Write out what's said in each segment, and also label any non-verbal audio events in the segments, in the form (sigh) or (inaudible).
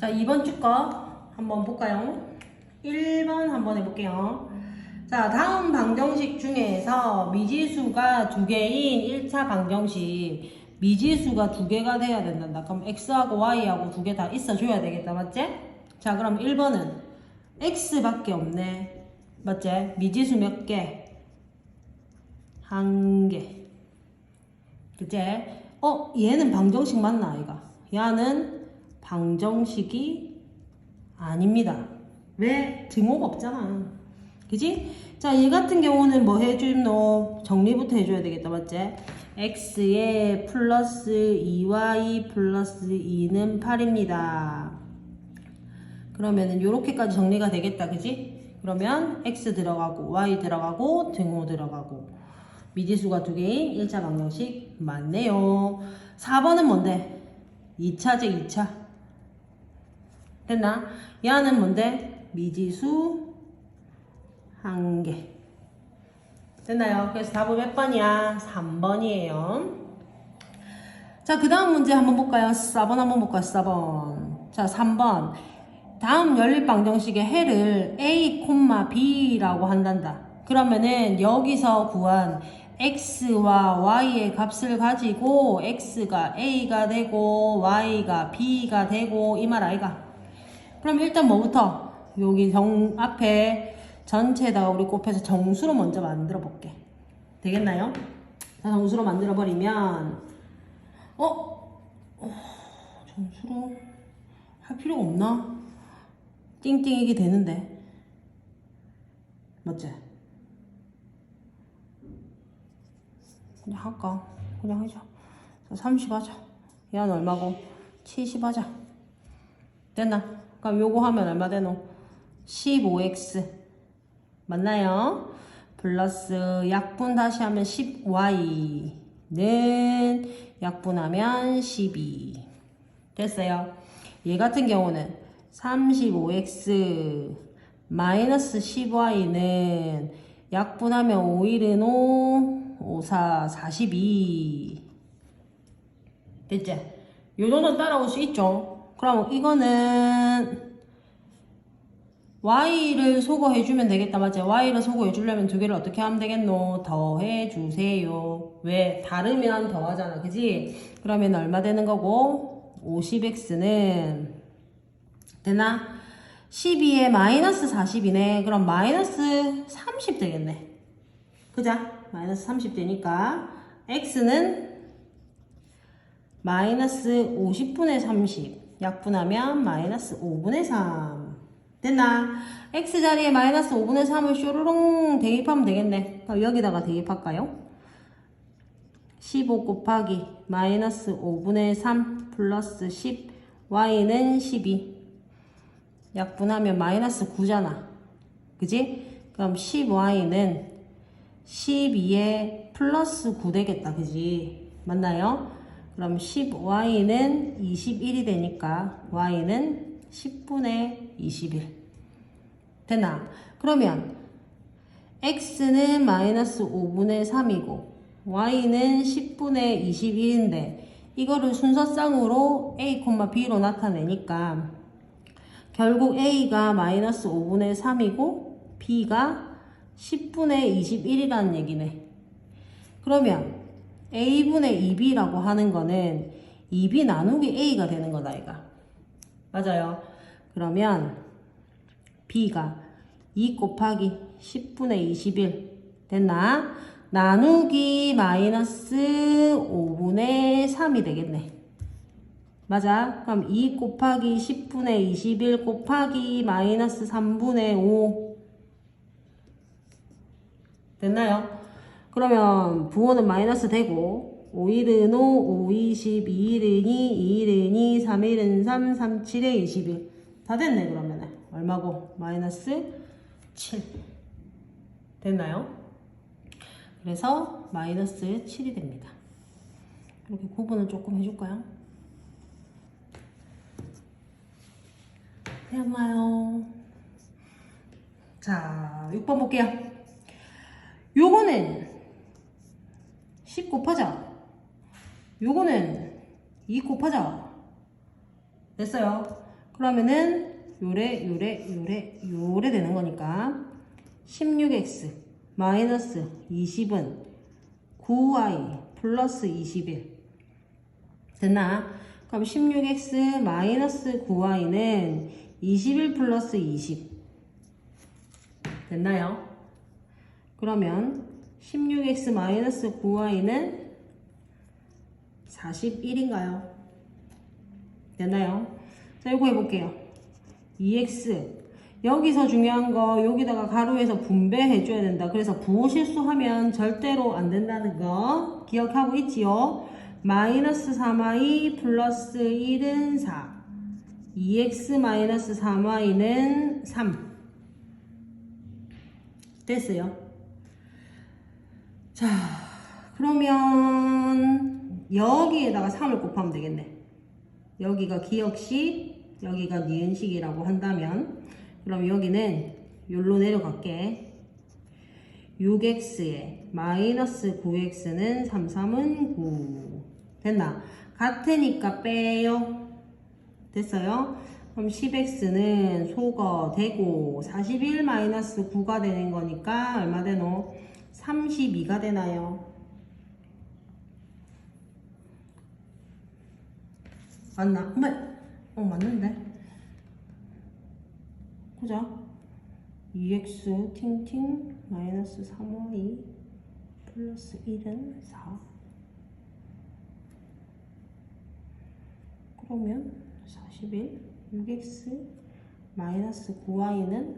자, 2번 주 거 한번 볼까요? 1번 한번 해볼게요. 자, 다음 방정식 중에서 미지수가 두 개인 1차 방정식. 미지수가 두 개가 돼야 된단다. 그럼 x하고 y하고 두 개 다 있어줘야 되겠다. 맞지? 자, 그럼 1번은 x밖에 없네. 맞지? 미지수 몇 개? 한 개. 그치? 어, 얘는 방정식 맞나, 아이가? 얘는 방정식이 아닙니다. 왜? 증오가 없잖아. 그지? 자, 얘 같은 경우는 뭐 해주노? 정리부터 해줘야 되겠다, 맞지? x에 플러스 2y 플러스 2는 8입니다. 그러면은 요렇게까지 정리가 되겠다, 그지? 그러면 x 들어가고 y 들어가고 등호 들어가고 미지수가 두 개인 1차 방정식 맞네요. 4번은 뭔데? 2차제 2차. 됐나? 얘는 뭔데? 미지수 한 개. 됐나요? 그래서 답은 몇 번이야? 3번이에요. 자, 그 다음 문제 한번 볼까요? 4번 한번 볼까요? 4번. 자, 3번. 다음 연립 방정식의 해를 a, b라고 한단다. 그러면은 여기서 구한 x와 y의 값을 가지고 x가 a가 되고 y가 b가 되고 이 말 아이가? 그럼 일단 뭐부터? 여기 정 앞에 전체에다가 우리 곱해서 정수로 먼저 만들어 볼게. 되겠나요? 자, 정수로 만들어 버리면 어? 어? 정수로 할 필요가 없나? 띵띵이게 되는데. 맞지? 그냥 할까? 그냥 하자. 자, 30 하자. 얘는 얼마고? 70 하자. 됐나? 그럼 요거 하면 얼마 되노? 15x. 맞나요? 플러스 약분 다시 하면 10y는 약분하면 12. 됐어요. 얘 같은 경우는 35x 마이너스 10y는 약분하면 5일은 5, 5, 4, 42. 됐지? 요 정도 따라올 수 있죠? 그럼 이거는 y를 소거해주면 되겠다, 맞지? y를 소거해주려면 두 개를 어떻게 하면 되겠노? 더해주세요. 왜? 다르면 더하잖아, 그지? 그러면 얼마 되는 거고? 50x는 되나? 12에 마이너스 40이네. 그럼 마이너스 30 되겠네. 그자? 마이너스 30 되니까 x는 마이너스 50분의 30 약분하면 마이너스 5분의 3 됐나? x 자리에 마이너스 5분의 3을 쇼르롱 대입하면 되겠네. 그럼 여기다가 대입할까요? 15 곱하기 마이너스 5분의 3 플러스 10 y는 12 약분하면 마이너스 9잖아. 그지? 그럼 10y는 12에 플러스 9 되겠다. 그지? 맞나요? 그럼 10y는 21이 되니까 y는 10분의 21. 됐나? 그러면 x는 마이너스 5분의 3이고 y는 10분의 21인데 이거를 순서쌍으로 a, b로 나타내니까 결국 a가 마이너스 5분의 3이고 b가 10분의 21이라는 얘기네. 그러면 a분의 2b라고 하는 거는 2b 나누기 a가 되는 거다 이가. 맞아요. 그러면 b가 2 곱하기 10분의 21 됐나? 나누기 마이너스 5분의 3이 되겠네. 맞아. 그럼 2 곱하기 10분의 21 곱하기 마이너스 3분의 5 됐나요? 그러면 부호는 마이너스 되고 5일은 5, 5, 20, 2일은 2, 2일은 2, 3일은 3, 3, 7에 21. 다 됐네 그러면은. 얼마고? 마이너스 7. 됐나요? 그래서 마이너스 7이 됩니다. 이렇게 구분을 조금 해줄까요? 됐나요? 자, 6번 볼게요. 요거는 10 곱하자. 요거는 2 곱하자. 됐어요. 그러면은 요래 요래 요래 요래 되는 거니까 16x 마이너스 20은 9y 플러스 21 됐나? 그럼 16x 마이너스 9y는 21 플러스 20 됐나요? 그러면 16x 마이너스 9y는 41인가요? 됐나요? 자, 이거 해볼게요. 2x. 여기서 중요한 거, 여기다가 가로에서 분배해 줘야 된다. 그래서 부호 실수하면 절대로 안 된다는 거 기억하고 있지요? 마이너스 3y 플러스 1은 4. 2x 마이너스 3y는 3. 됐어요. 자, 그러면 여기에다가 3을 곱하면 되겠네. 여기가 기역식, 여기가 니은식이라고 한다면 그럼 여기는 여기로 내려갈게. 6x에 마이너스 9x는 3, 3은 9. 됐나? 같으니까 빼요. 됐어요? 그럼 10x는 소거 되고 41 마이너스 9가 되는 거니까 얼마 되노? 32가 되나요? 맞나? 엄마, 어 맞는데? 그죠? 2x 팅팅 마이너스 3y 플러스 1은 4 그러면 41 6x 마이너스 9y는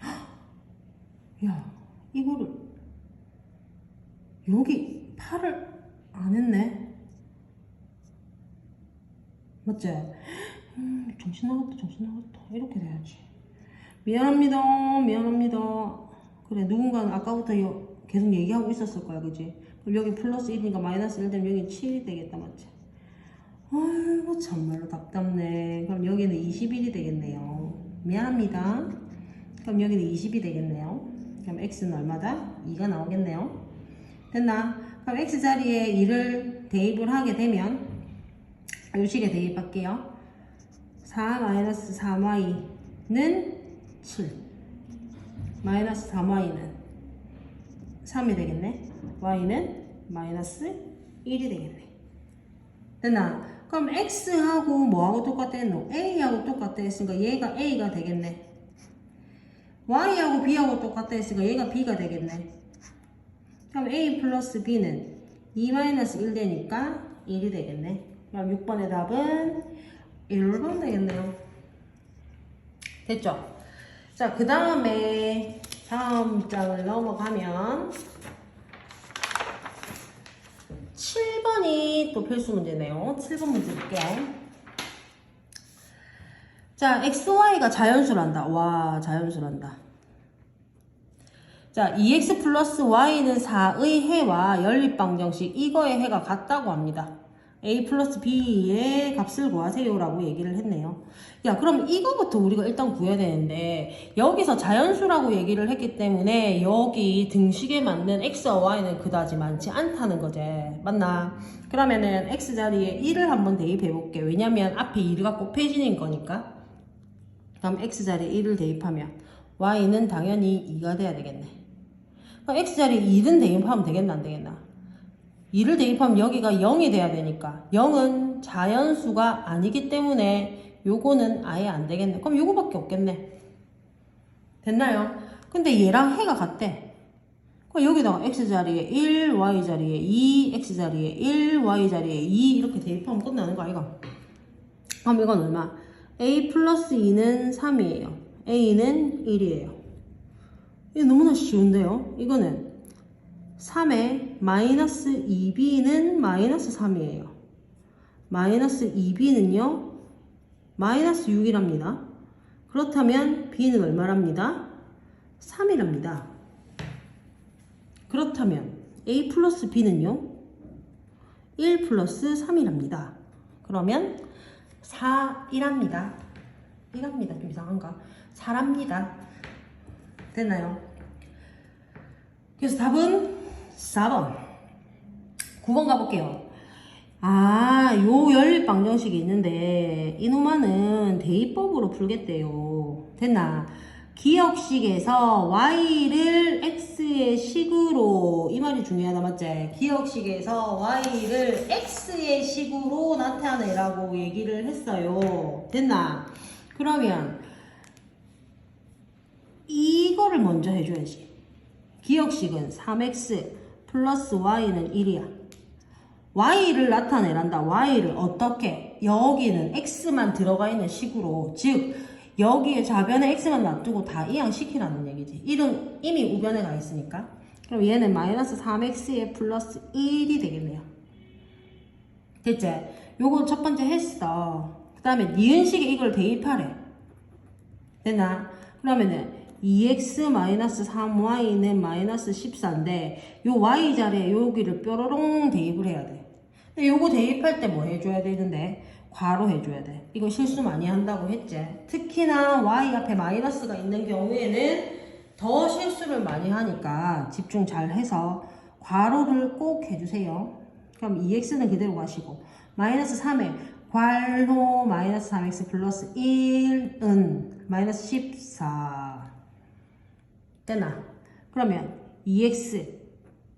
(gasps) 야 이거를 여기 8을 안 했네. 맞지? 음, 정신 나갔다 정신 나갔다. 이렇게 돼야지. 미안합니다 미안합니다. 그래 누군가는 아까부터 여- 계속 얘기하고 있었을 거야 그지? 그럼 여기 플러스 1이니까 마이너스 1 되면 여기 7이 되겠다 맞지? 아이고 참말로 답답네. 그럼 여기는 21이 되겠네요. 미안합니다. 그럼 여기는 20이 되겠네요. 그럼 x는 얼마다? 2가 나오겠네요 됐나? 그럼 x 자리에 2를 대입을 하게 되면 요식에 대입할게요. 4-4y는 7 마이너스 3y는 3이 되겠네. Y는 마이너스 1이 되겠네. 됐나? 그럼 x하고 뭐하고 똑같다 했노? a하고 똑같다 했으니까 얘가 a가 되겠네. Y하고 b하고 똑같다 했으니까 얘가 b가 되겠네 그럼 a 플러스 b는 2 마이너스 1 되니까 1이 되겠네 그럼 6번의 답은 1번 되겠네요 됐죠? 자, 그 다음에 다음 장을 넘어가면 7번이 또 필수 문제네요. 7번 문제 볼게요. 자, XY가 자연수란다. 와, 자연수란다. 자, 2x 플러스 y는 4의 해와 연립방정식 이거의 해가 같다고 합니다. a 플러스 b의 값을 구하세요 라고 얘기를 했네요. 야, 그럼 이거부터 우리가 일단 구해야 되는데 여기서 자연수라고 얘기를 했기 때문에 여기 등식에 맞는 x와 y는 그다지 많지 않다는 거지. 맞나? 그러면은 x 자리에 1을 한번 대입해 볼게. 왜냐면 앞에 2가 곱해지는 거니까. 그럼 x 자리에 1을 대입하면 y는 당연히 2가 돼야 되겠네. 그럼 x 자리에 2는 대입하면 되겠나 안 되겠나? 2를 대입하면 여기가 0이 돼야 되니까 0은 자연수가 아니기 때문에 요거는 아예 안 되겠네. 그럼 요거밖에 없겠네. 됐나요? 근데 얘랑 해가 같대. 그럼 여기다가 x 자리에 1, y 자리에 2, x 자리에 1, y 자리에 2 이렇게 대입하면 끝나는 거 아이가? 그럼 이건 얼마? a 플러스 2는 3이에요. a는 1이에요. 이게 너무나 쉬운데요? 이거는 3에 마이너스 2b는 마이너스 3이에요. 마이너스 2b는요, 마이너스 6이랍니다. 그렇다면 b는 얼마랍니다? 3이랍니다. 그렇다면 a 플러스 b는요, 1 플러스 3이랍니다. 그러면 4이랍니다. 이랍니다. 좀 이상한가? 4랍니다. 됐나요? 그래서 답은 4번. 9번 가볼게요. 아, 요 연립 방 정식이 있는데 이놈아는 대입법으로 풀겠대요. 됐나? 기억식에서 y를 x의 식으로 이 말이 중요하다 맞지? 기억식에서 y를 x의 식으로 나타내라고 얘기를 했어요. 됐나? 그러면 이거를 먼저 해줘야지. 기억식은 3x 플러스 y는 1이야. y를 나타내란다. y를 어떻게? 여기는 x만 들어가 있는 식으로 즉 여기에 좌변에 x만 놔두고 다 이항시키라는 얘기지. 이름 이미 우변에 가 있으니까. 그럼 얘는 마이너스 3x에 플러스 1이 되겠네요. 됐지? 요거 첫 번째 했어. 그 다음에 니은식에 이걸 대입하래. 됐나? 그러면은 2x-3y는 마이너스 14인데 요 y 자리에 여기를 뾰로롱 대입을 해야 돼. 근데 요거 대입할 때 뭐 해줘야 되는데 괄호 해줘야 돼. 이거 실수 많이 한다고 했지. 특히나 y 앞에 마이너스가 있는 경우에는 더 실수를 많이 하니까 집중 잘 해서 괄호를 꼭 해주세요. 그럼 2x는 그대로 가시고 마이너스 3에 괄호 마이너스 3x 플러스 1은 마이너스 14 됐나? 그러면 2x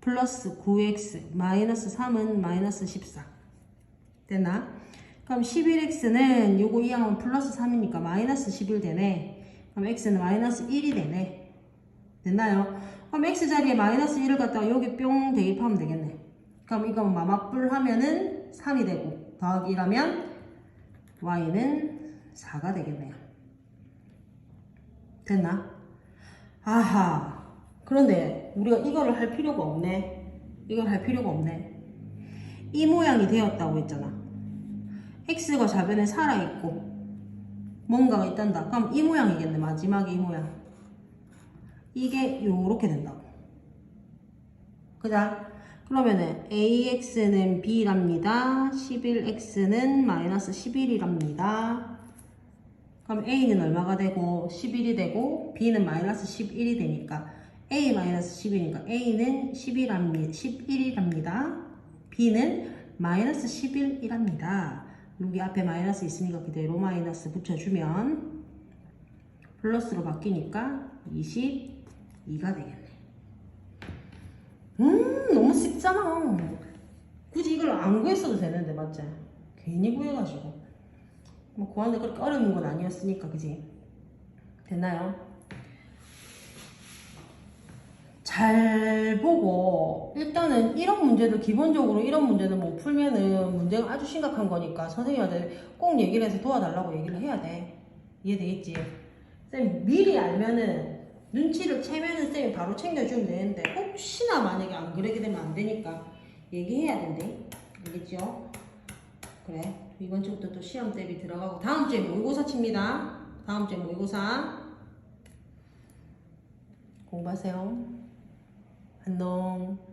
플러스 9x 마이너스 3은 마이너스 14 됐나? 그럼 11x는 요거 이항은 플러스 3이니까 마이너스 11 되네 그럼 x는 마이너스 1이 되네 됐나요? 그럼 x 자리에 마이너스 1을 갖다가 여기 뿅 대입하면 되겠네 그럼 이거 마마뿔 하면은 3이 되고 더하기 1하면 y는 4가 되겠네요 됐나? 아하. 그런데 우리가 이거를 할 필요가 없네. 이걸 할 필요가 없네. 이 모양이 되었다고 했잖아. x가 좌변에 살아있고 뭔가가 있단다. 그럼 이 모양이겠네. 마지막에 이 모양. 이게 요렇게 된다고. 그자? 그러면은 ax는 b랍니다. 11x는 마이너스 11이랍니다. 그럼 A는 얼마가 되고 11이 되고 B는 마이너스 11이 되니까 A 마이너스 10이니까 A는 11이랍니다. 11이랍니다. B는 마이너스 11이랍니다. 여기 앞에 마이너스 있으니까 그대로 마이너스 붙여주면 플러스로 바뀌니까 22가 되겠네. 음 너무 쉽잖아. 굳이 이걸 안 구했어도 되는데 맞지? 괜히 구해가지고. 뭐 구하는데 그렇게 어려운 건 아니었으니까 그지? 됐나요? 잘 보고 일단은 이런 문제도 기본적으로 이런 문제는 못 풀면은 문제가 아주 심각한 거니까 선생님한테 꼭 얘기를 해서 도와달라고 얘기를 해야 돼 이해되겠지? 쌤 미리 알면은 눈치를 채면은 쌤이 바로 챙겨주면 되는데 혹시나 만약에 안 그러게 되면 안 되니까 얘기해야 된대 알겠죠? 그래 이번 주부터 또 시험 대비 들어가고 다음 주에 모의고사 칩니다. 다음 주에 모의고사. 공부하세요. 안녕